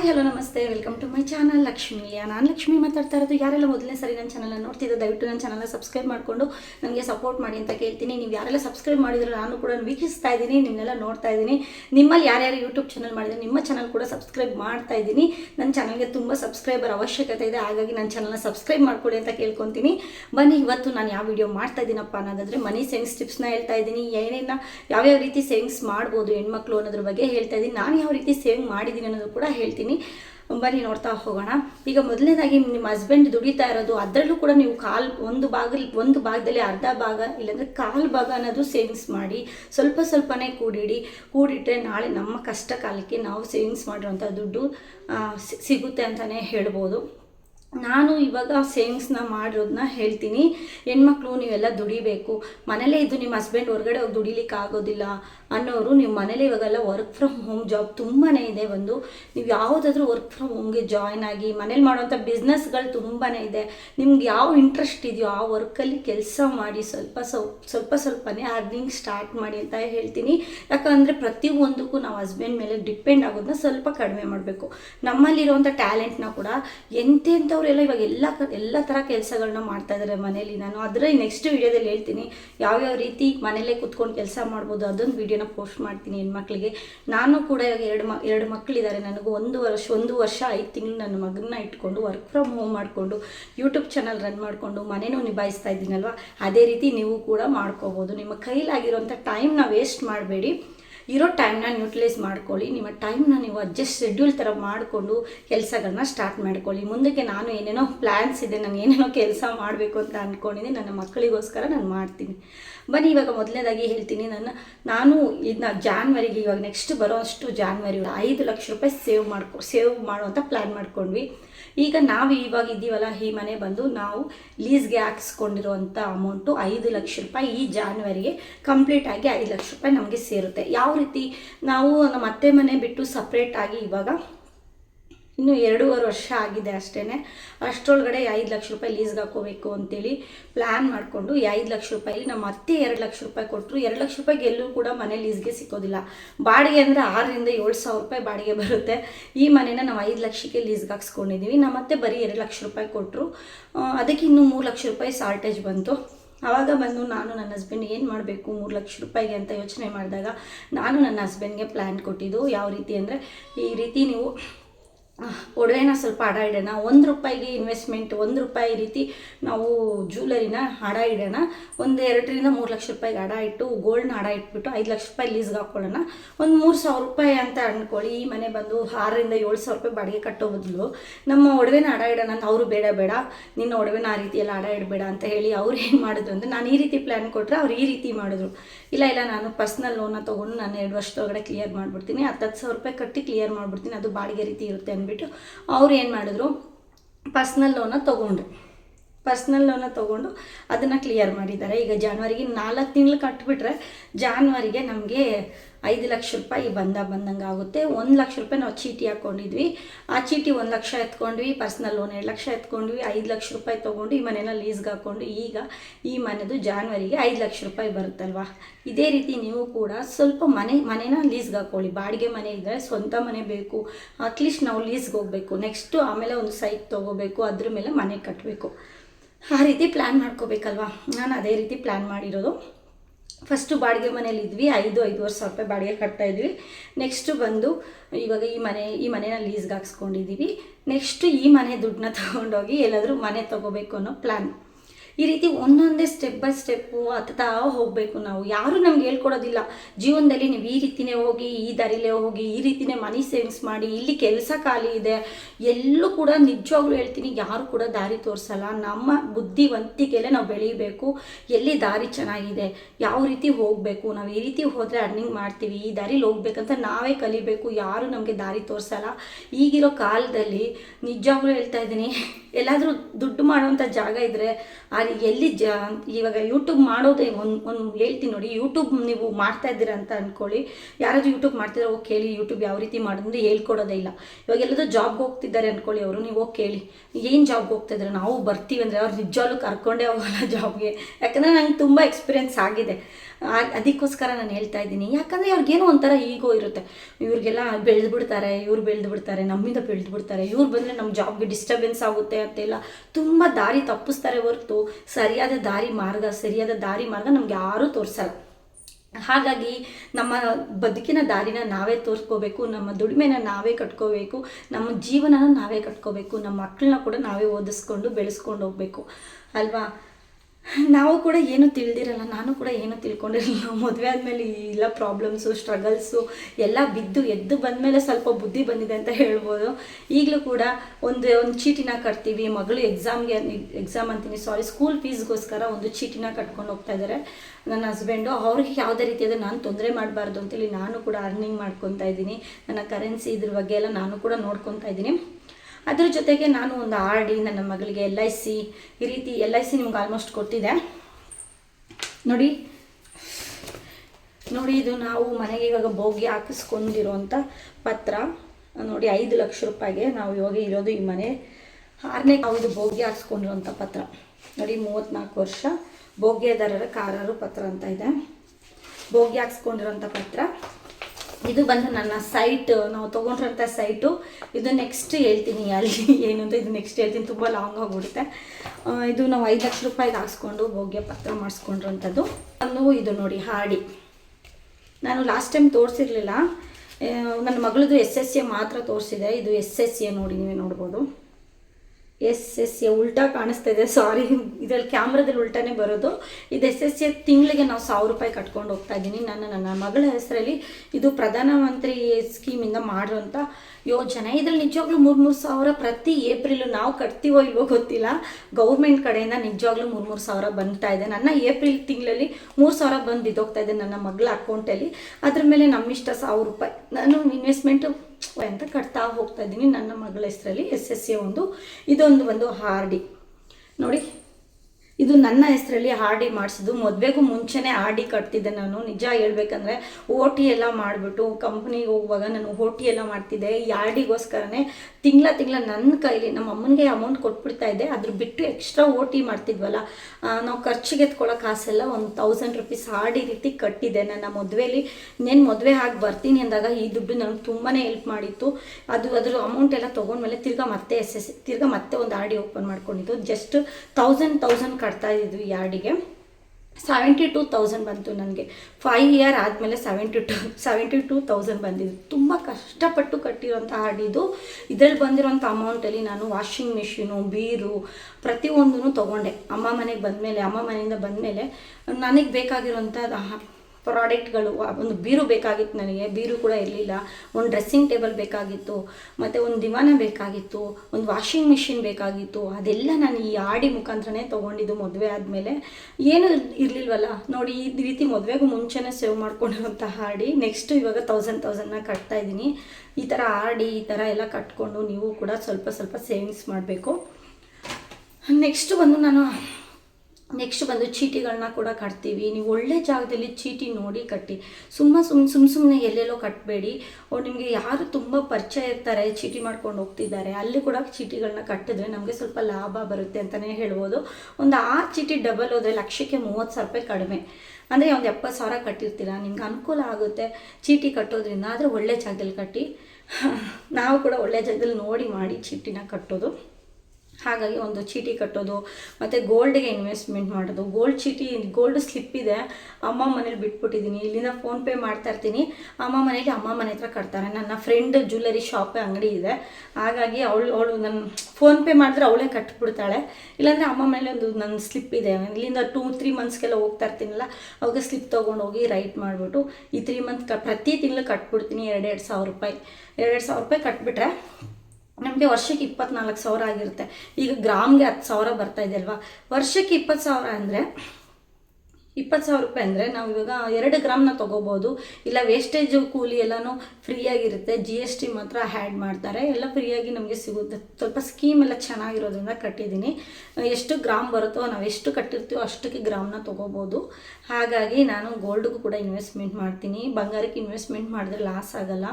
Hi, hello, ನಮಸ್ತೆ. Welcome to my channel Lakshmi ನಾನು ಲಕ್ಷ್ಮಿ ಮಾತಾಡ್ತಾ ಇರೋದು ಯಾರೆಲ್ಲ ಮೊದಲನೇ ಸರಿ ನನ್ನ ಚಾನಲ್ನ ನೋಡ್ತಿದ್ದೆ, ದಯವಿಟ್ಟು ನನ್ನ ಚಾನಲ್ನ ಸಬ್ಸ್ಕ್ರೈಬ್ ಮಾಡಿಕೊಂಡು ನನಗೆ ಸಪೋರ್ಟ್ ಮಾಡಿ ಅಂತ ಕೇಳ್ತೀನಿ. ನೀವು ಯಾರೆಲ್ಲ ಸಬ್ಸ್ಕ್ರೈಬ್ ಮಾಡಿದ್ರು ನಾನು ಕೂಡ ವೀಕ್ಷಿಸ್ತಾ ಇದ್ದೀನಿ ನಿಮ್ಮನ್ನೆಲ್ಲ ನೋಡ್ತಾ ಇದ್ದೀನಿ. ನಿಮ್ಮಲ್ಲಿ ಯಾರ್ಯಾರು ಯೂಟ್ಯೂಬ್ ಚಾನಲ್ ಮಾಡಿದ್ರೆ ನಿಮ್ಮ ಚಾನಲ್ ಕೂಡ ಸಬ್ಸ್ಕ್ರೈಬ್ ಮಾಡ್ತಾ ಇದ್ದೀನಿ. ನನ್ನ ಚಾನಲ್ಗೆ ತುಂಬ ಸಬ್ಸ್ಕ್ರೈಬರ್ ಅವಶ್ಯಕತೆ ಇದೆ, ಹಾಗಾಗಿ ನನ್ನ ಚಾನಲ್ನ ಸಬ್ಸ್ಕ್ರೈಬ್ ಮಾಡ್ಕೊಳ್ಳಿ ಅಂತ ಕೇಳ್ಕೊತೀನಿ. ಬನ್ನಿ, ಇವತ್ತು ನಾನು ಯಾವ ವಿಡಿಯೋ ಮಾಡ್ತಾ ಇದ್ದೀನಪ್ಪ ಅನ್ನೋದಾದರೆ ಮನಿ ಸೇವಿಂಗ್ಸ್ ಟಿಪ್ಸ್ನ ಹೇಳ್ತಾ ಇದ್ದೀನಿ. ಏನೇನ, ಯಾವ್ಯಾವ ರೀತಿ ಸೇವಿಂಗ್ಸ್ ಮಾಡ್ಬೋದು ಹೆಣ್ಮಕ್ಳು ಅನ್ನೋದ್ರ ಬಗ್ಗೆ ಹೇಳ್ತಾ ಇದ್ದೀನಿ. ನಾನು ಯಾವ ರೀತಿ ಸೇವಿಂಗ್ ಮಾಡಿದ್ದೀನಿ ಅನ್ನೋದು ಕೂಡ ಹೇಳ್ತೀನಿ. ಬನ್ನಿ ನೋಡ್ತಾ ಹೋಗೋಣ. ಈಗ ಮೊದಲನೇದಾಗಿ ನಿಮ್ಮ ಹಸ್ಬೆಂಡ್ ದುಡಿತಾ ಇರೋದು, ಅದರಲ್ಲೂ ಕೂಡ ನೀವು ಕಾಲ್ ಒಂದು ಭಾಗ ಒಂದು ಭಾಗದಲ್ಲಿ ಅರ್ಧ ಭಾಗ ಇಲ್ಲಾಂದರೆ ಕಾಲು ಭಾಗ ಅನ್ನೋದು ಸೇವಿಂಗ್ಸ್ ಮಾಡಿ, ಸ್ವಲ್ಪ ಸ್ವಲ್ಪನೇ ಕೂಡಿಡಿ. ಕೂಡಿಟ್ರೆ ನಾಳೆ ನಮ್ಮ ಕಷ್ಟ ಕಾಲಕ್ಕೆ ನಾವು ಸೇವಿಂಗ್ಸ್ ಮಾಡಿರೋಂಥ ದುಡ್ಡು ಸಿಗುತ್ತೆ ಅಂತಲೇ ಹೇಳ್ಬೋದು. ನಾನು ಇವಾಗ ಸೇವಿಂಗ್ಸ್ನ ಮಾಡಿರೋದನ್ನ ಹೇಳ್ತೀನಿ. ಹೆಣ್ಮಕ್ಳು ನೀವೆಲ್ಲ ದುಡಿಬೇಕು. ಮನೇಲೇ ಇದ್ದು ನಿಮ್ಮ ಹಸ್ಬೆಂಡ್ ಹೊರಗಡೆ ಹೋಗಿ ದುಡಿಲಿಕ್ಕೆ ಆಗೋದಿಲ್ಲ ಅನ್ನೋರು ನೀವು ಮನೇಲೇ ಇವಾಗೆಲ್ಲ ವರ್ಕ್ ಫ್ರಮ್ ಹೋಮ್ ಜಾಬ್ ತುಂಬಾ ಇದೆ ಒಂದು. ನೀವು ಯಾವುದಾದ್ರೂ ವರ್ಕ್ ಫ್ರಮ್ ಹೋಮ್ಗೆ ಜಾಯ್ನ್ ಆಗಿ ಮನೇಲಿ ಮಾಡುವಂಥ ಬಿಸ್ನೆಸ್ಗಳು ತುಂಬಾ ಇದೆ. ನಿಮ್ಗೆ ಯಾವ ಇಂಟ್ರೆಸ್ಟ್ ಇದೆಯೋ ಆ ವರ್ಕಲ್ಲಿ ಕೆಲಸ ಮಾಡಿ ಸ್ವಲ್ಪ ಸ್ವಲ್ಪ ಸ್ವಲ್ಪ ಸ್ವಲ್ಪನೇ ಅರ್ನಿಂಗ್ ಸ್ಟಾರ್ಟ್ ಮಾಡಿ ಅಂತ ಹೇಳ್ತೀನಿ. ಯಾಕಂದರೆ ಪ್ರತಿಯೊಂದಕ್ಕೂ ನಾವು ಹಸ್ಬೆಂಡ್ ಮೇಲೆ ಡಿಪೆಂಡ್ ಆಗೋದನ್ನ ಸ್ವಲ್ಪ ಕಡಿಮೆ ಮಾಡಬೇಕು. ನಮ್ಮಲ್ಲಿರುವಂಥ ಟ್ಯಾಲೆಂಟ್ನ ಕೂಡ ಎಂತೆಂಥವ್ರೆಲ್ಲ ಇವಾಗ ಎಲ್ಲ ಎಲ್ಲ ಥರ ಕೆಲಸಗಳನ್ನ ಮಾಡ್ತಾ ಇದ್ದಾರೆ ಮನೇಲಿ. ನಾನು ಅದರ ನೆಕ್ಸ್ಟ್ ವಿಡಿಯೋದಲ್ಲಿ ಹೇಳ್ತೀನಿ. ಯಾವ್ಯಾವ ರೀತಿ ಮನೇಲೇ ಕುತ್ಕೊಂಡು ಕೆಲಸ ಮಾಡ್ಬೋದು ಅದೊಂದು ವಿಡಿಯೋನ ಪೋಸ್ಟ್ ಮಾಡ್ತೀನಿ ಹೆಣ್ಮಕ್ಳಿಗೆ. ನಾನು ಕೂಡ ಇವಾಗ ಎರಡು ಮ, ಎರಡು ಮಕ್ಕಳಿದ್ದಾರೆ ನನಗೂ ಒಂದು ವರ್ಷ ಒಂದು ವರ್ಷ ಐದು ತಿಂಗಳು ನನ್ನ ಮಗನ್ನ ಇಟ್ಕೊಂಡು ವರ್ಕ್ ಫ್ರಮ್ ಹೋಮ್ ಮಾಡಿಕೊಂಡು ಯೂಟ್ಯೂಬ್ ಚಾನಲ್ ರನ್ ಮಾಡಿಕೊಂಡು ಮನೇನೂ ನಿಭಾಯಿಸ್ತಾ ಇದ್ದೀನಲ್ವ? ಅದೇ ರೀತಿ ನೀವು ಕೂಡ ಮಾಡ್ಕೋಬೋದು. ನಿಮ್ಮ ಕೈಲಾಗಿರೋಂಥ ಟೈಮ್ನ ವೇಸ್ಟ್ ಮಾಡಬೇಡಿ. ಇರೋ ಟೈಮ್ನ ಯುಟಿಲೈಸ್ ಮಾಡ್ಕೊಳ್ಳಿ. ನಿಮ್ಮ ಟೈಮ್ನ ನೀವು ಅಡ್ಜಸ್ಟ್ ಶೆಡ್ಯೂಲ್ ಥರ ಮಾಡಿಕೊಂಡು ಕೆಲಸಗಳನ್ನ ಸ್ಟಾರ್ಟ್ ಮಾಡ್ಕೊಳ್ಳಿ. ಮುಂದಕ್ಕೆ ನಾನು ಏನೇನೋ ಪ್ಲ್ಯಾನ್ಸ್ ಇದೆ, ನಾನು ಏನೇನೋ ಕೆಲಸ ಮಾಡಬೇಕು ಅಂತ ಅಂದ್ಕೊಂಡಿದ್ದೀನಿ ನನ್ನ ಮಕ್ಕಳಿಗೋಸ್ಕರ ನಾನು ಮಾಡ್ತೀನಿ. ಬನ್ನಿ, ಇವಾಗ ಮೊದಲನೇದಾಗಿ ಹೇಳ್ತೀನಿ. ನನ್ನ, ನಾನು ಇದನ್ನ ಜಾನ್ವರಿಗೆ ಇವಾಗ ನೆಕ್ಸ್ಟ್ ಬರೋ ಅಷ್ಟು ಜಾನ್ವರಿ ಐದು ಲಕ್ಷ ರೂಪಾಯಿ ಸೇವ್ ಮಾಡ್ಕೊ ಸೇವ್ ಮಾಡುವಂಥ ಪ್ಲ್ಯಾನ್ ಮಾಡ್ಕೊಂಡ್ವಿ. ಈಗ ನಾವು ಇವಾಗ ಇದ್ದೀವಲ್ಲ, ಈ ಮನೆ ಬಂದು ನಾವು ಲೀಸ್ಗೆ ಹಾಕ್ಸ್ಕೊಂಡಿರುವಂಥ ಅಮೌಂಟು ಐದು ಲಕ್ಷ ರೂಪಾಯಿ ಈ ಜಾನ್ವರಿಗೆ ಕಂಪ್ಲೀಟಾಗಿ ಐದು ಲಕ್ಷ ರೂಪಾಯಿ ನಮಗೆ ಸೇರುತ್ತೆ. ಯಾವ ರೀತಿ? ನಾವು ನಮ್ಮ ಅತ್ತೆ ಮನೆ ಬಿಟ್ಟು ಸಪ್ರೇಟಾಗಿ ಇವಾಗ ಇನ್ನು ಎರಡೂವರೆ ವರ್ಷ ಆಗಿದೆ ಅಷ್ಟೇ ಅಷ್ಟರೊಳಗಡೆ ಐದು ಲಕ್ಷ ರೂಪಾಯಿ ಲೀಸ್ಗೆ ಹಾಕೋಬೇಕು ಅಂತೇಳಿ ಪ್ಲ್ಯಾನ್ ಮಾಡಿಕೊಂಡು ಐದು ಲಕ್ಷ ರೂಪಾಯಿ ನಮ್ಮ ಅತ್ತೆ ಎರಡು ಲಕ್ಷ ರೂಪಾಯಿ ಕೊಟ್ಟರು ಎರಡು ಲಕ್ಷ ರೂಪಾಯಿಗೆ ಎಲ್ಲೂ ಕೂಡ ಮನೆ ಲೀಸ್ಗೆ ಸಿಕ್ಕೋದಿಲ್ಲ. ಬಾಡಿಗೆ ಅಂದರೆ ಆರರಿಂದ ಏಳು ಸಾವಿರ ರೂಪಾಯಿ ಬಾಡಿಗೆ ಬರುತ್ತೆ. ಈ ಮನೇನ ನಾವು ಐದು ಲಕ್ಷಕ್ಕೆ ಲೀಸ್ಗೆ ಹಾಕ್ಸ್ಕೊಂಡಿದ್ದೀವಿ ನಮ್ಮ ಅತ್ತೆ ಬರೀ ಎರಡು ಲಕ್ಷ ರೂಪಾಯಿ ಕೊಟ್ಟರು ಅದಕ್ಕೆ ಇನ್ನೂ ಮೂರು ಲಕ್ಷ ರೂಪಾಯಿ ಶಾರ್ಟೇಜ್ ಬಂತು. ಆವಾಗ ಬಂದು ನಾನು ನನ್ನ ಹಸ್ಬೆಂಡ್ ಏನು ಮಾಡಬೇಕು ಮೂರು ಲಕ್ಷ ರೂಪಾಯಿಗೆ ಅಂತ ಯೋಚನೆ ಮಾಡಿದಾಗ ನಾನು ನನ್ನ ಹಸ್ಬೆಂಡ್ಗೆ ಪ್ಲ್ಯಾನ್ ಕೊಟ್ಟಿದ್ದು. ಯಾವ ರೀತಿ ಅಂದರೆ ಈ ರೀತಿ ನೀವು ಒಡವೆನ ಸ್ವಲ್ಪ ಅಡ ಇಡೋಣ. ಒಂದು ರೂಪಾಯಿಗೆ ಇನ್ವೆಸ್ಟ್ಮೆಂಟ್ ಒಂದು ರೂಪಾಯಿ ರೀತಿ ನಾವು ಜ್ಯುವೆಲರಿನ ಅಡ ಇಡೋಣ. ಒಂದು ಎರಡರಿಂದ ಮೂರು ಲಕ್ಷ ರೂಪಾಯಿಗೆ ಅಡ ಇಟ್ಟು ಗೋಲ್ಡ್ನ ಅಡ ಇಟ್ಬಿಟ್ಟು ಐದು ಲಕ್ಷ ರೂಪಾಯಿ ಲೀಸ್ಗೆ ಹಾಕ್ಕೊಳ್ಳೋಣ ಒಂದು ಮೂರು ಸಾವಿರ ರೂಪಾಯಿ ಅಂತ ಅಂದ್ಕೊಳ್ಳಿ ಈ ಮನೆ ಬಂದು ಆರರಿಂದ ಏಳು ಸಾವಿರ ರೂಪಾಯಿ ಬಾಡಿಗೆ ಕಟ್ಟೋ ಬದಲು. ನಮ್ಮ ಒಡವೆನ ಅಡ ಇಡೋಣ ಅಂತ ಅವರು ಬೇಡ ಬೇಡ. ನಿನ್ನ ಒಡವೆನ ಆ ರೀತಿ ಎಲ್ಲ ಅಡ ಇಡಬೇಡ ಅಂತ ಹೇಳಿ ಅವ್ರು ಏನು ಮಾಡಿದ್ರು ಅಂದರೆ ನಾನು ಈ ರೀತಿ ಪ್ಲ್ಯಾನ್ ಕೊಟ್ಟರೆ ಅವ್ರು ಈ ರೀತಿ ಮಾಡಿದ್ರು. ಇಲ್ಲ ಇಲ್ಲ, ನಾನು ಪರ್ಸ್ನಲ್ ಲೋನ ತೊಗೊಂಡು ನಾನು ಎರಡು ವರ್ಷದೊಳಗಡೆ ಕ್ಲಿಯರ್ ಮಾಡಿಬಿಡ್ತೀನಿ. ಹತ್ತು ಹತ್ತು ಸಾವಿರ ರೂಪಾಯಿ ಕಟ್ಟಿ ಕ್ಲಿಯರ್ ಮಾಡಿಬಿಡ್ತೀನಿ. ಅದು ಬಾಡಿಗೆ ರೀತಿ ಇರುತ್ತೆ ಅಂದ್ಬಿಟ್ಟು ಅವ್ರು ಏನು ಮಾಡಿದ್ರು? ಪರ್ಸ್ನಲ್ ಲೋನ ತೊಗೊಂಡ್ರು. ಪರ್ಸ್ನಲ್ ಲೋನ ತೊಗೊಂಡು ಅದನ್ನು ಕ್ಲಿಯರ್ ಮಾಡಿದ್ದಾರೆ. ಈಗ ಜಾನ್ವರಿಗೆ ನಾಲ್ಕು ತಿಂಗಳು ಕಟ್ಬಿಟ್ರೆ ಜಾನ್ವರಿಗೆ ನಮಗೆ ಐದು ಲಕ್ಷ ರೂಪಾಯಿ ಬಂದ ಬಂದಂಗೆ ಆಗುತ್ತೆ. ಒಂದು ಲಕ್ಷ ರೂಪಾಯಿ ನಾವು ಚೀಟಿ ಹಾಕ್ಕೊಂಡಿದ್ವಿ ಆ ಚೀಟಿ ಒಂದು ಲಕ್ಷ ಎತ್ಕೊಂಡ್ವಿ ಪರ್ಸ್ನಲ್ ಲೋನ್ ಎರಡು ಲಕ್ಷ ಎತ್ಕೊಂಡ್ವಿ, ಐದು ಲಕ್ಷ ರೂಪಾಯಿ ತೊಗೊಂಡು ಈ ಮನೇನ ಲೀಸ್ಗೆ ಹಾಕ್ಕೊಂಡು ಈಗ ಈ ಮನೆದು ಜಾನ್ವರಿಗೆ ಐದು ಲಕ್ಷ ರೂಪಾಯಿ ಬರುತ್ತಲ್ವಾ? ಇದೇ ರೀತಿ ನೀವು ಕೂಡ ಸ್ವಲ್ಪ ಮನೆ, ಮನೇನ ಲೀಸ್ಗೆ ಹಾಕ್ಕೊಳ್ಳಿ ಬಾಡಿಗೆ ಮನೆ ಇದ್ದರೆ ಸ್ವಂತ ಮನೆ ಬೇಕು. ಅಟ್ಲೀಸ್ಟ್ ನಾವು ಲೀಸ್ಗೆ ಹೋಗಬೇಕು. ನೆಕ್ಸ್ಟು ಆಮೇಲೆ ಒಂದು ಸೈಟ್ ತೊಗೋಬೇಕು. ಅದ್ರ ಮೇಲೆ ಮನೆ ಕಟ್ಟಬೇಕು ಆ ರೀತಿ ಪ್ಲ್ಯಾನ್ ಮಾಡ್ಕೋಬೇಕಲ್ವಾ? ನಾನು ಅದೇ ರೀತಿ ಪ್ಲ್ಯಾನ್ ಮಾಡಿರೋದು. ಫಸ್ಟು ಬಾಡಿಗೆ ಮನೇಲಿ ಇದ್ವಿ, ಐದು, ಐದುವರೆ ಸಾವಿರ ರೂಪಾಯಿ ಬಾಡಿಗೆ ಕಟ್ತಾಯಿದ್ವಿ ನೆಕ್ಸ್ಟು ಬಂದು ಇವಾಗ ಈ ಮನೆ, ಈ ಮನೇನ ಲೀಸ್ಗೆ ಹಾಕ್ಸ್ಕೊಂಡಿದ್ದೀವಿ ನೆಕ್ಸ್ಟು ಈ ಮನೆ ದುಡ್ಡನ್ನ ತೊಗೊಂಡೋಗಿ ಎಲ್ಲಾದರೂ ಮನೆ ತೊಗೋಬೇಕು ಅನ್ನೋ ಪ್ಲ್ಯಾನ್ ಈ ರೀತಿ ಒಂದೊಂದೇ ಸ್ಟೆಪ್ ಬೈ ಸ್ಟೆಪ್ಪು ಹತ್ತಾ ಹೋಗಬೇಕು ನಾವು. ಯಾರೂ ನಮ್ಗೆ ಹೇಳ್ಕೊಡೋದಿಲ್ಲ. ಜೀವನದಲ್ಲಿ ನೀವು ಈ ರೀತಿನೇ ಹೋಗಿ, ಈ ದಾರಿಲೇ ಹೋಗಿ, ಈ ರೀತಿನೇ ಮನಿ ಸೇವಿಂಗ್ಸ್ ಮಾಡಿ, ಇಲ್ಲಿ ಕೆಲಸ ಖಾಲಿ ಇದೆ. ಎಲ್ಲೂ ಕೂಡ ನಿಜವಾಗ್ಲೂ ಹೇಳ್ತೀನಿ, ಯಾರು ಕೂಡ ದಾರಿ ತೋರಿಸಲ್ಲ. ನಮ್ಮ ಬುದ್ಧಿವಂತಿಕೆಲೆ ನಾವು ಬೆಳಿಬೇಕು. ಎಲ್ಲಿ ದಾರಿ ಚೆನ್ನಾಗಿದೆ, ಯಾವ ರೀತಿ ಹೋಗಬೇಕು, ನಾವು ಈ ರೀತಿ ಹೋದರೆ ಅರ್ನಿಂಗ್ ಮಾಡ್ತೀವಿ, ಈ ದಾರಿಲಿ ಹೋಗ್ಬೇಕಂತ ನಾವೇ ಕಲಿಬೇಕು. ಯಾರು ನಮಗೆ ದಾರಿ ತೋರಿಸಲ್ಲ. ಈಗಿರೋ ಕಾಲದಲ್ಲಿ ನಿಜವಾಗ್ಲೂ ಹೇಳ್ತಾ ಇದ್ದೀನಿ, ಎಲ್ಲಾದರೂ ದುಡ್ಡು ಮಾಡುವಂಥ ಜಾಗ ಇದ್ದರೆ ಅಲ್ಲಿ ಎಲ್ಲಿ ಜ, ಇವಾಗ ಯೂಟ್ಯೂಬ್ ಮಾಡೋದೇ ಒಂದು ಒಂದು ಹೇಳ್ತೀನಿ ನೋಡಿ ಯೂಟ್ಯೂಬ್ ನೀವು ಮಾಡ್ತಾ ಇದ್ದೀರಾ ಅಂತ ಅಂದ್ಕೊಳ್ಳಿ ಯಾರಾದರೂ ಯೂಟ್ಯೂಬ್ ಮಾಡ್ತಿದ್ರೆ ಹೋಗಿ ಕೇಳಿ ಯೂಟ್ಯೂಬ್ ಯಾವ ರೀತಿ ಮಾಡೋದು ಹೇಳ್ಕೊಡೋದೇ ಇಲ್ಲ. ಇವಾಗ ಎಲ್ಲದೂ ಜಾಬ್ಗೆ ಹೋಗ್ತಿದ್ದಾರೆ ಅಂದ್ಕೊಳ್ಳಿ ಅವರು, ನೀವು ಹೋಗಿ ಕೇಳಿ. ಏನು ಜಾಬ್ಗೆ ಹೋಗ್ತಿದ್ರೆ ನಾವು ಬರ್ತೀವಿ ಅಂದರೆ ಅವ್ರು ನಿಜವಾಗ್ಲೂ ಕರ್ಕೊಂಡೇ ಹೋಗಲ್ಲ ಜಾಬ್ಗೆ ಯಾಕಂದರೆ ನಂಗೆ ತುಂಬ ಎಕ್ಸ್ಪೀರಿಯೆನ್ಸ್ ಆಗಿದೆ. ಅದಕ್ಕೋಸ್ಕರ ನಾನು ಹೇಳ್ತಾ ಇದ್ದೀನಿ. ಯಾಕಂದರೆ ಅವ್ರಿಗೇನೋ ಒಂಥರ ಈಗೋ ಇರುತ್ತೆ. ಇವ್ರಿಗೆಲ್ಲ ಬೆಳೆದು ಬಿಡ್ತಾರೆ ಇವ್ರು ಬೆಳೆದು ಬಿಡ್ತಾರೆ ನಮ್ಮಿಂದ ಬೆಳೆದು ಬಿಡ್ತಾರೆ ಇವ್ರು ಬಂದರೆ ನಮ್ಮ ಜಾಬ್ಗೆ ಡಿಸ್ಟರ್ಬೆನ್ಸ್ ಆಗುತ್ತೆ ಅಂತೆಲ್ಲ. ತುಂಬ ದಾರಿ ತಪ್ಪಿಸ್ತಾರೆ ಹೊರತು ಸರಿಯಾದ ದಾರಿ ಮಾರ್ಗ, ಸರಿಯಾದ ದಾರಿ ಮಾರ್ಗ ನಮ್ಗೆ ಯಾರೂ ತೋರಿಸಲ್ಲ. ಹಾಗಾಗಿ ನಮ್ಮ ಬದುಕಿನ ದಾರಿನ ನಾವೇ ತೋರಿಸ್ಕೋಬೇಕು, ನಮ್ಮ ದುಡಿಮೆನ ನಾವೇ ಕಟ್ಕೋಬೇಕು, ನಮ್ಮ ಜೀವನನ ನಾವೇ ಕಟ್ಕೋಬೇಕು, ನಮ್ಮ ಮಕ್ಕಳನ್ನ ಕೂಡ ನಾವೇ ಓದಿಸ್ಕೊಂಡು, ಬೆಳೆಸ್ಕೊಂಡು ಹೋಗಬೇಕು. ಅಲ್ವಾ? ನಾವು ಕೂಡ ಏನು ತಿಳಿದಿರಲ್ಲ, ನಾನು ಕೂಡ ಏನು ತಿಳ್ಕೊಂಡಿರಲಿಲ್ಲ ಮದುವೆ ಆದಮೇಲೆ ಎಲ್ಲ ಪ್ರಾಬ್ಲಮ್ಸು ಸ್ಟ್ರಗಲ್ಸು ಎಲ್ಲ ಬಿದ್ದು ಎದ್ದು ಬಂದಮೇಲೆ ಸ್ವಲ್ಪ ಬುದ್ಧಿ ಬಂದಿದೆ ಅಂತ ಹೇಳ್ಬೋದು. ಈಗಲೂ ಕೂಡ ಒಂದು ಒಂದು ಚೀಟಿನ ಕಟ್ತೀವಿ. ಮಗಳು ಎಕ್ಸಾಮ್ಗೆ ಎಕ್ಸಾಮ್ ಅಂತೀನಿ. ಸಾರಿ ಸ್ಕೂಲ್ ಫೀಸ್ಗೋಸ್ಕರ ಒಂದು ಚೀಟಿನ ಕಟ್ಕೊಂಡು ಹೋಗ್ತಾ ಇದ್ದಾರೆ ನನ್ನ ಹಸ್ಬೆಂಡು ಅವ್ರಿಗೆ ಯಾವುದೇ ರೀತಿಯಾದ ನಾನು ತೊಂದರೆ ಮಾಡಬಾರ್ದು ಅಂತೇಳಿ ನಾನು ಕೂಡ ಅರ್ನಿಂಗ್ ಮಾಡ್ಕೊತಾ ಇದ್ದೀನಿ. ನನ್ನ ಕರೆನ್ಸಿ ಇದ್ರ ಬಗ್ಗೆ ಎಲ್ಲ ನಾನು ಕೂಡ ನೋಡ್ಕೊತಾ ಇದ್ದೀನಿ. ಅದ್ರ ಜೊತೆಗೆ ನಾನು ಒಂದು ಆರ್ ಡಿ ನನ್ನ ಮಗಳಿಗೆ ಎಲ್ ಐ ಸಿ ಈ ರೀತಿ ಎಲ್ ಐ ಸಿ ನಿಮ್ಗೆ ಆಲ್ಮೋಸ್ಟ್ ಕೊಟ್ಟಿದೆ. ನೋಡಿ ನೋಡಿ ಇದು ನಾವು ಮನೆಗೆ ಇವಾಗ ಬೋಗಿ ಹಾಕಿಸ್ಕೊಂಡಿರೋಂಥ ಪತ್ರ. ನೋಡಿ, ಐದು ಲಕ್ಷ ರೂಪಾಯಿಗೆ ನಾವು ಇವಾಗ ಇರೋದು ಈ ಮನೆ. ಆರನೇ ಹೌದು ಬೋಗಿ ಹಾಕ್ಸ್ಕೊಂಡಿರೋಂಥ ಪತ್ರ. ನೋಡಿ ಮೂವತ್ತ್ನಾಲ್ಕು ವರ್ಷ ಭೋಗ್ಯದಾರರ ಕಾರರು ಪತ್ರ ಅಂತ ಇದೆ. ಭೋಗಿ ಹಾಕ್ಸ್ಕೊಂಡಿರೋಂಥ ಪತ್ರ. ಇದು ಬಂದು ನನ್ನ ಸೈಟ್ ನಾವು ತೊಗೊಂಡಿರೋಂಥ ಸೈಟು ಇದು ನೆಕ್ಸ್ಟ್ ಹೇಳ್ತೀನಿ ಅಲ್ಲಿ. ಏನು ಅಂತ ಇದು ನೆಕ್ಸ್ಟ್ ಹೇಳ್ತೀನಿ. ತುಂಬ ಲಾಂಗ್ ಆಗಿಬಿಡುತ್ತೆ ಇದು ನಾವು ಐದು ಲಕ್ಷ ರೂಪಾಯಿಗೆ ಹಾಕ್ಸ್ಕೊಂಡು ಭೋಗ್ಯ ಪತ್ರ ಮಾಡಿಸ್ಕೊಂಡಿರೋಂಥದ್ದು ಅನ್ನು ಇದು ನೋಡಿ ಹಾಡಿ. ನಾನು ಲಾಸ್ಟ್ ಟೈಮ್ ತೋರಿಸಿರ್ಲಿಲ್ಲ. ನನ್ನ ಮಗಳದು ಎಸ್ ಎಸ್ ಎ ಮಾತ್ರ ತೋರಿಸಿದೆ. ಇದು ಎಸ್ ಎಸ್ ಎ ನೋಡಿ ನೀವೇ ನೋಡ್ಬೋದು. ಎಸ್ ಎಸ್, ಎ ಉಲ್ಟಾ ಕಾಣಿಸ್ತಾ ಇದೆ. ಸಾರಿ ಇದ್ರಲ್ಲಿ ಕ್ಯಾಮ್ರಾದಲ್ಲಿ ಉಲ್ಟಾನೇ ಬರೋದು. ಇದು ಎಸ್ ಎಸ್, ಎ ತಿಂಗಳಿಗೆ ನಾವು ಸಾವಿರ ರೂಪಾಯಿ ಕಟ್ಕೊಂಡು ಹೋಗ್ತಾ ಇದ್ದೀನಿ. ನಾನು ನನ್ನ ಮಗಳ ಹೆಸರಲ್ಲಿ ಇದು ಪ್ರಧಾನಮಂತ್ರಿ ಸ್ಕೀಮಿಂದ ಮಾಡಿರೋಂಥ ಯೋಜನೆ. ಇದ್ರಲ್ಲಿ ನಿಜವಾಗ್ಲೂ ಮೂರು ಮೂರು ಸಾವಿರ ಪ್ರತಿ ಏಪ್ರಿಲು ನಾವು ಕಟ್ತೀವೋ ಇಲ್ವೋ ಗೊತ್ತಿಲ್ಲ. ಗೌರ್ಮೆಂಟ್ ಕಡೆಯಿಂದ ನಿಜವಾಗ್ಲೂ ಮೂರು ಮೂರು ಸಾವಿರ ಬಂತಾ ಇದೆ. ನನ್ನ ಏಪ್ರಿಲ್ ತಿಂಗಳಲ್ಲಿ ಮೂರು ಸಾವಿರ ಬಂದು ಬಿದ್ದೋಗ್ತಾ ಇದೆ ನನ್ನ ಮಗಳ ಅಕೌಂಟಲ್ಲಿ ಅದ್ರ ಮೇಲೆ ನಮ್ಮಿಷ್ಟ ಸಾವಿರ ರೂಪಾಯಿ. ನಾನು ಇನ್ವೆಸ್ಟ್ಮೆಂಟು ಅಂತ ಕಟ್ತಾ ಹೋಗ್ತಾ ಇದ್ದೀನಿ. ನನ್ನ ಮಗಳ ಹೆಸರಲ್ಲಿ ಎಸ್ ಎಸ್ ಎ ಒಂದು. ಇದೊಂದು ಒಂದು ಹಾರ್ಡಿ. ನೋಡಿ. ಇದು ನನ್ನ ಹೆಸರಲ್ಲಿ ಆರ್ ಡಿ ಮಾಡಿಸಿದ್ದು. ಮದುವೆಗೂ ಮುಂಚೆನೇ ಆರ್ ಡಿ ಕಟ್ತಿದ್ದೆ ನಾನು. ನಿಜ ಹೇಳ್ಬೇಕಂದ್ರೆ ಓ ಟಿ ಎಲ್ಲ ಮಾಡಿಬಿಟ್ಟು ಕಂಪ್ನಿಗೆ ಹೋಗುವಾಗ ನಾನು ಓ ಟಿ ಎಲ್ಲ ಮಾಡ್ತಿದ್ದೆ. ಈ ಆರ್ ಡಿಗೋಸ್ಕರನೇ ತಿಂಗಳ ತಿಂಗಳ ನನ್ನ ಕೈಲಿ, ನಮ್ಮ ಅಮ್ಮನಿಗೆ ಅಮೌಂಟ್ ಕೊಟ್ಬಿಡ್ತಾ ಇದ್ದೆ. ಅದ್ರ ಬಿಟ್ಟು ಎಕ್ಸ್ಟ್ರಾ ಓ ಟಿ ಮಾಡ್ತಿದ್ವಲ್ಲ ನಾವು ಖರ್ಚಿಗೆ ಎತ್ಕೊಳ್ಳೋ ಕಾಸೆಲ್ಲ ಒಂದು ತೌಸಂಡ್ ರುಪೀಸ್ ಆರ್ ಡಿ ರೀತಿ ಕಟ್ಟಿದ್ದೆ. ನನ್ನ ಮದುವೆಯಲ್ಲಿ ನೇನು ಮದುವೆ ಆಗಿ ಬರ್ತೀನಿ ಅಂದಾಗ ಈ ದುಡ್ಡು ನನಗೆ ತುಂಬಾ ಹೆಲ್ಪ್ ಮಾಡಿತ್ತು. ಅದು ಅದ್ರ ಅಮೌಂಟ್ ಎಲ್ಲ ತೊಗೊಂಡ್ಮೇಲೆ ತಿರ್ಗಾ ಮತ್ತೆ ಎಸ್ ಎಸ್, ತಿರ್ಗಾ ಮತ್ತೆ ಒಂದು ಆರ್ ಡಿ ಓಪನ್ ಮಾಡ್ಕೊಂಡಿದ್ದು ಜಸ್ಟ್ ತೌಸಂಡ್ ತೌಸಂಡ್ ಕಟ್ತಾ ಯಾರ್ಡಿಗೆ? ಸೆವೆಂಟಿ ಟೂ ತೌಸಂಡ್ ಬಂತು ನನಗೆ. ಫೈವ್ ಇಯರ್ ಆದಮೇಲೆ seventy two seventy two thousand ಬಂದಿದ್ದು ತುಂಬ ಕಷ್ಟಪಟ್ಟು ಕಟ್ಟಿರೋಂಥ ಹಾಡಿದು ಇದರಲ್ಲಿ ಬಂದಿರೋಂಥ ಅಮೌಂಟಲ್ಲಿ ನಾನು ವಾಷಿಂಗ್ ಮೆಷಿನು ಬೀರು ಪ್ರತಿಯೊಂದೂ ತೊಗೊಂಡೆ. ಅಮ್ಮ ಮನೆಗೆ ಬಂದಮೇಲೆ, ಅಮ್ಮ ಮನೆಯಿಂದ ಬಂದಮೇಲೆ ನನಗೆ ಬೇಕಾಗಿರೋಂಥ ಪ್ರಾಡಕ್ಟ್ಗಳು ಒಂದು ಬೀರು ಬೇಕಾಗಿತ್ತು ನನಗೆ, ಬೀರು ಕೂಡ ಇರಲಿಲ್ಲ. ಒಂದು ಡ್ರೆಸ್ಸಿಂಗ್ ಟೇಬಲ್ ಬೇಕಾಗಿತ್ತು, ಮತ್ತು ಒಂದು ದಿವಾನ ಬೇಕಾಗಿತ್ತು, ಒಂದು ವಾಷಿಂಗ್ ಮಿಷಿನ್ ಬೇಕಾಗಿತ್ತು, ಅದೆಲ್ಲ ನಾನು ಈ ಆಡಿ ಮುಖಾಂತರನೇ ತೊಗೊಂಡಿದ್ದು ಮದುವೆ ಆದಮೇಲೆ. ಏನು ಇರಲಿಲ್ವಲ್ಲ, ನೋಡಿ ಈ ರೀತಿ ಮದುವೆಗೂ ಮುಂಚೆನೇ ಸೇವ್ ಮಾಡ್ಕೊಂಡಿರುವಂಥ ಆಡಿ ನೆಕ್ಸ್ಟು ಇವಾಗ ತೌಸಂಡ್ ತೌಸಂಡ್ನ ಕಟ್ತಾ ಇದ್ದೀನಿ. ಈ ಥರ ಆಡಿ, ಈ ಥರ ಎಲ್ಲ ಕಟ್ಕೊಂಡು ನೀವು ಕೂಡ ಸ್ವಲ್ಪ ಸ್ವಲ್ಪ ಸೇವಿಂಗ್ಸ್ ಮಾಡಬೇಕು. ನೆಕ್ಸ್ಟ್ ಬಂದು ನಾನು ನೆಕ್ಸ್ಟ್ ಬಂದು ಚೀಟಿಗಳನ್ನ ಕೂಡ ಕಟ್ತೀವಿ. ನೀವು ಒಳ್ಳೆ ಜಾಗದಲ್ಲಿ ಚೀಟಿ ನೋಡಿ ಕಟ್ಟಿ. ಸುಮ್ಮ ಸುಮ್ ಸುಮ್ ಸುಮ್ಮನೆ ಎಲ್ಲೆಲ್ಲೋ ಕಟ್ಟಬೇಡಿ ಅವ್ರು ನಿಮಗೆ ಯಾರು ತುಂಬ ಪರಿಚಯ ಇರ್ತಾರೆ, ಚೀಟಿ ಮಾಡ್ಕೊಂಡು ಹೋಗ್ತಿದ್ದಾರೆ. ಅಲ್ಲಿ ಕೂಡ ಚೀಟಿಗಳನ್ನ ಕಟ್ಟಿದ್ರೆ ನಮಗೆ ಸ್ವಲ್ಪ ಲಾಭ ಬರುತ್ತೆ ಅಂತಲೇ ಹೇಳ್ಬೋದು. ಒಂದು ಆರು ಚೀಟಿ ಡಬಲ್ ಹೋದರೆ ಲಕ್ಷಕ್ಕೆ ಮೂವತ್ತು ಸಾವಿರ ರೂಪಾಯಿ ಕಡಿಮೆ. ಅಂದರೆ ಒಂದು ಎಪ್ಪತ್ತು ಸಾವಿರ ಕಟ್ಟಿರ್ತೀರ? ನಿಮ್ಗೆ ಅನುಕೂಲ ಆಗುತ್ತೆ ಚೀಟಿ ಕಟ್ಟೋದ್ರಿಂದ. ಆದರೆ ಒಳ್ಳೆ ಜಾಗದಲ್ಲಿ ಕಟ್ಟಿ. ನಾವು ಕೂಡ ಒಳ್ಳೆ ಜಾಗದಲ್ಲಿ ನೋಡಿ ಮಾಡಿ ಚೀಟಿನ ಕಟ್ಟೋದು. ಹಾಗಾಗಿ ಒಂದು ಚೀಟಿ ಕಟ್ಟೋದು, ಮತ್ತು ಗೋಲ್ಡ್ಗೆ ಇನ್ವೆಸ್ಟ್ಮೆಂಟ್ ಮಾಡೋದು. ಗೋಲ್ಡ್ ಚೀಟಿ, ಗೋಲ್ಡ್ ಸ್ಲಿಪ್ ಇದೆ. ಅಮ್ಮ ಮನೇಲಿ ಬಿಟ್ಬಿಟ್ಟಿದ್ದೀನಿ ಇಲ್ಲಿಂದ ಫೋನ್ಪೇ ಮಾಡ್ತಾ ಇರ್ತೀನಿ. ಅಮ್ಮ ಮನೆಗೆ ಅಮ್ಮ ಮನೆ ಹತ್ರ ಕಟ್ತಾರೆ. ನನ್ನ ಫ್ರೆಂಡ್ ಜ್ಯುವೆಲರಿ ಶಾಪ್ ಅಂಗಡಿ ಇದೆ. ಹಾಗಾಗಿ ಅವಳು ಅವಳು ನನ್ನ ಫೋನ್ಪೇ ಮಾಡಿದ್ರೆ ಅವಳೇ ಕಟ್ಬಿಡ್ತಾಳೆ. ಇಲ್ಲಾಂದರೆ ಅಮ್ಮ ಮನೇಲಿ ಒಂದು ನನ್ನ ಸ್ಲಿಪ್ ಇದೆ. ಇಲ್ಲಿಂದ ಟೂ, ತ್ರೀ ಮಂತ್ಸ್ಗೆಲ್ಲ ಹೋಗ್ತಾ ಇರ್ತೀನಲ್ಲ ಅವಾಗ ಸ್ಲಿಪ್ ತೊಗೊಂಡೋಗಿ ರೈಟ್ ಮಾಡಿಬಿಟ್ಟು ಈ ತ್ರೀ ಮಂತ್ ಕ, ಪ್ರತಿ ತಿಂಗಳು ಕಟ್ಬಿಡ್ತೀನಿ. ಎರಡೆರಡು ಸಾವಿರ ರೂಪಾಯಿ. ಎರಡೆರಡು ಸಾವಿರ ರೂಪಾಯಿ ಕಟ್ಬಿಟ್ರೆ ನಮಗೆ ವರ್ಷಕ್ಕೆ ಇಪ್ಪತ್ನಾಲ್ಕು ಸಾವಿರ ಆಗಿರುತ್ತೆ. ಈಗ ಗ್ರಾಮ್ಗೆ ಹತ್ತು ಸಾವಿರ ಬರ್ತಾ ಇದೆ ಅಲ್ವಾ? ವರ್ಷಕ್ಕೆ ಇಪ್ಪತ್ತು ಸಾವಿರ ಅಂದರೆ ಇಪ್ಪತ್ತು ಸಾವಿರ ರೂಪಾಯಿ ಅಂದರೆ ನಾವು ಇವಾಗ ಎರಡು ಗ್ರಾಮ್ನ ತೊಗೋಬೋದು. ಇಲ್ಲ ವೇಸ್ಟೇಜು ಕೂಲಿ ಎಲ್ಲನೂ ಫ್ರೀಯಾಗಿರುತ್ತೆ. ಜಿ ಎಸ್ ಟಿ ಮಾತ್ರ ಹ್ಯಾಡ್ ಮಾಡ್ತಾರೆ. ಎಲ್ಲ ಫ್ರೀಯಾಗಿ ನಮಗೆ ಸಿಗುತ್ತೆ. ಸ್ವಲ್ಪ ಸ್ಕೀಮ್ ಎಲ್ಲ ಚೆನ್ನಾಗಿರೋದ್ರಿಂದ ಕಟ್ಟಿದ್ದೀನಿ. ಎಷ್ಟು ಗ್ರಾಮ್ ಬರುತ್ತೋ, ನಾವು ಎಷ್ಟು ಕಟ್ಟಿರ್ತೀವೋ ಅಷ್ಟಕ್ಕೆ ಗ್ರಾಮ್ನ ತೊಗೋಬೋದು. ಹಾಗಾಗಿ ನಾನು ಗೋಲ್ಡ್ಗೂ ಕೂಡ ಇನ್ವೆಸ್ಟ್ಮೆಂಟ್ ಮಾಡ್ತೀನಿ. ಬಂಗಾರಕ್ಕೆ ಇನ್ವೆಸ್ಟ್ಮೆಂಟ್ ಮಾಡಿದ್ರೆ ಲಾಸ್ ಆಗಲ್ಲ.